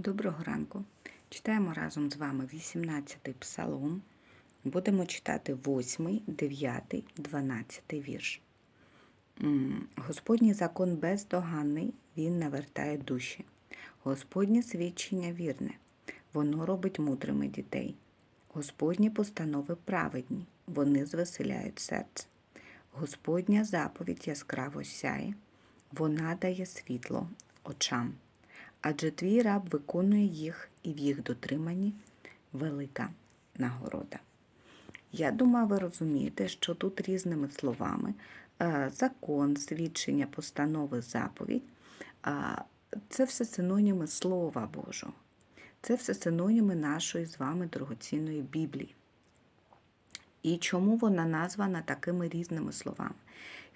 Доброго ранку. Читаємо разом з вами 18-й псалом. Будемо читати 8, 9, 12 вірш. Господній закон бездоганний, він навертає душі. Господнє свідчення вірне, воно робить мудрими дітей. Господні постанови праведні, вони звеселяють серце. Господня заповідь яскраво сяє, вона дає світло очам. Адже твій раб виконує їх, і в їх дотриманні велика нагорода. Я думаю, ви розумієте, що тут різними словами е, закон, свідчення, постанови, заповідь це все синоніми Слова Божого. Це все синоніми нашої з вами дорогоцінної Біблії. І чому вона названа такими різними словами?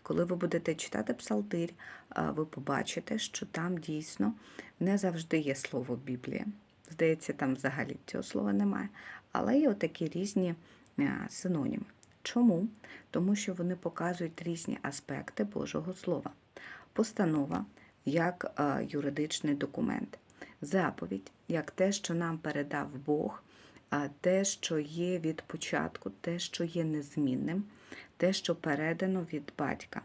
Коли ви будете читати псалтир, ви побачите, що там дійсно не завжди є слово Біблія. Здається, там взагалі цього слова немає. Але є отакі різні синоніми. Чому? Тому що вони показують різні аспекти Божого Слова. Постанова як юридичний документ, заповідь як те, що нам передав Бог, те, що є від початку, те, що є незмінним, те, що передано від батька.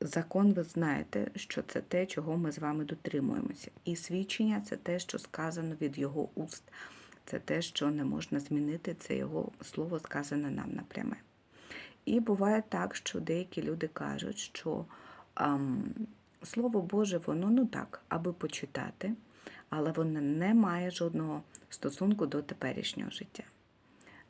Закон, ви знаєте, що це те, чого ми з вами дотримуємося. І свідчення це те, що сказано від його уст. Це те, що не можна змінити, це його слово сказане нам напряме. І буває так, що деякі люди кажуть, що ам, Слово Боже, воно ну так, аби почитати, але воно не має жодного стосунку до теперішнього життя.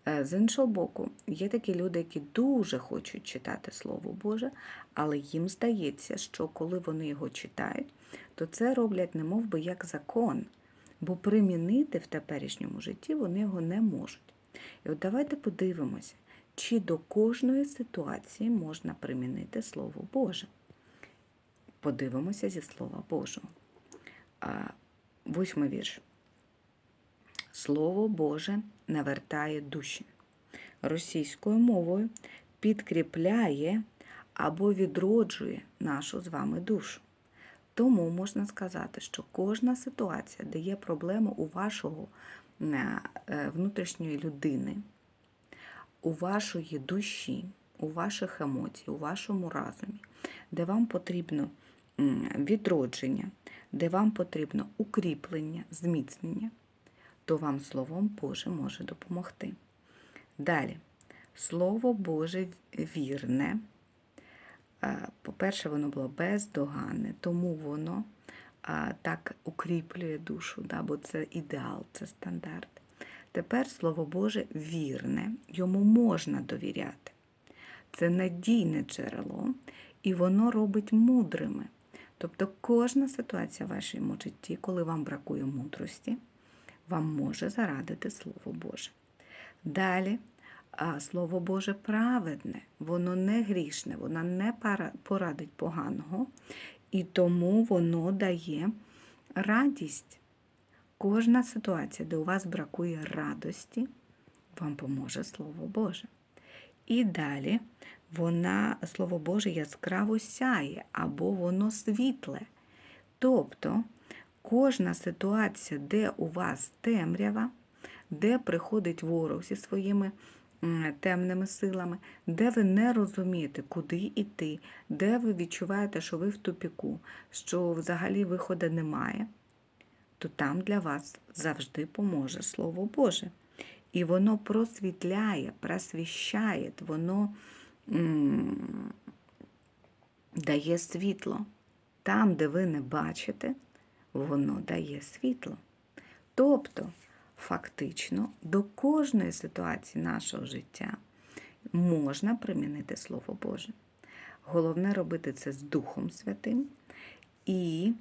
Е, З іншого боку, є такі люди, які дуже хочуть читати Слово Боже, але їм здається, що коли вони його читають, то це роблять не мов би як закон, бо примінити в теперішньому житті вони його не можуть. І от давайте подивимося, чи до кожної ситуації можна примінити Слово Боже. Подивимося зі Слова Божого. А, Восьмий вірш. Слово Боже навертає душі. Російською мовою підкріпляє або відроджує нашу з вами душу. Тому можна сказати, що кожна ситуація, де є проблема у вашого е, внутрішньої людини, у вашої душі, у ваших емоцій, у вашому разумі, де вам потрібно відродження, де вам потрібно укріплення, зміцнення, то вам Словом Боже може допомогти. Далі, Слово Боже вірне. По-перше, воно було бездоганне, тому воно так укріплює душу, да, бо це ідеал, це стандарт. Тепер Слово Боже вірне, йому можна довіряти. Це надійне джерело, і воно робить мудрими. Тобто кожна ситуація в вашому житті, коли вам бракує мудрості, вам може зарадити Слово Боже. Далі, Слово Боже праведне, воно не грішне, воно не порадить поганого, і тому воно дає радість. Кожна ситуація, де у вас бракує радості, вам поможе Слово Боже. І далі вона, Слово Боже, яскраво сяє або воно світле. Тобто кожна ситуація, де у вас темрява, де приходить ворог зі своїми темними силами, де ви не розумієте, куди йти, де ви відчуваєте, що ви в тупіку, що взагалі виходу немає, то там для вас завжди поможе Слово Боже. І воно просвітляє, просвіщає, воно м, дає світло. Там, де ви не бачите, воно дає світло. Тобто, фактично, до кожної ситуації нашого життя можна примінити Слово Боже. Головне робити це з Духом Святим. І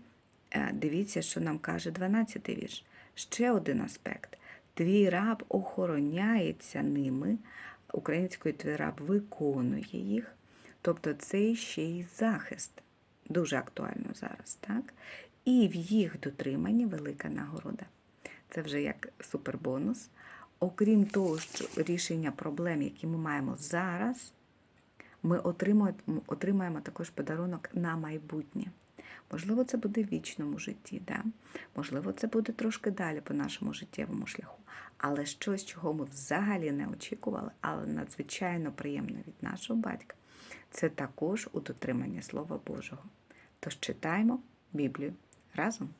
е, дивіться, що нам каже 12-й вірш. Ще один аспект. Твій раб охороняється ними, українською твій раб виконує їх. Тобто це ще й захист. Дуже актуально зараз, так? І в їх дотриманні велика нагорода. Це вже як супербонус. Окрім того, що рішення проблем, які ми маємо зараз, ми отримаємо також подарунок на майбутнє. Можливо, це буде в вічному житті, да? можливо, це буде трошки далі по нашому життєвому шляху. Але щось, чого ми взагалі не очікували, але надзвичайно приємне від нашого батька, це також у дотриманні Слова Божого. Тож читаємо Біблію разом.